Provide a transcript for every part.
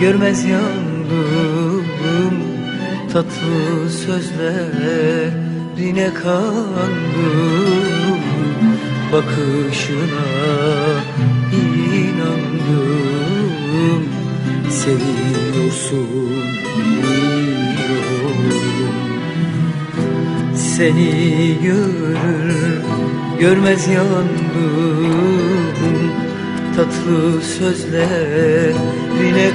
görmez yandım Tatlı sözlerine kandım. Bakışına inandım Seviyorsun biliyorum. Seni görür görmez yandım Tatlı sözlerine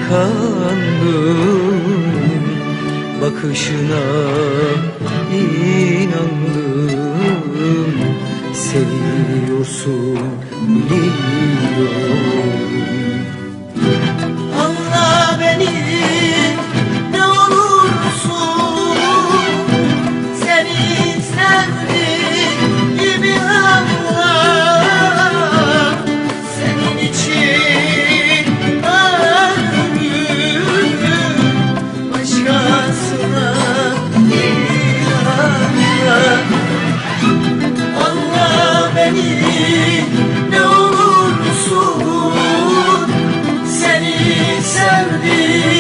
kandım. Bakışına Seni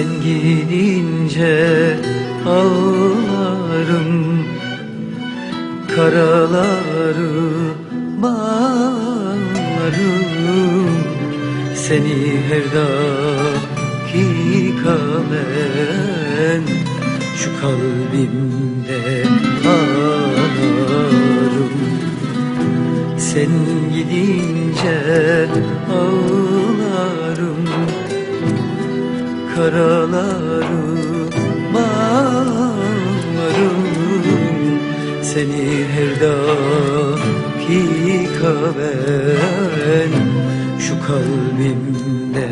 Sen gidince ağlarım Karaları bağlarım. Seni her dakika ben Şu kalbimde ağlarım. Sen gidince Karaları bağlarım. Seni her dakika ben Şu kalbimde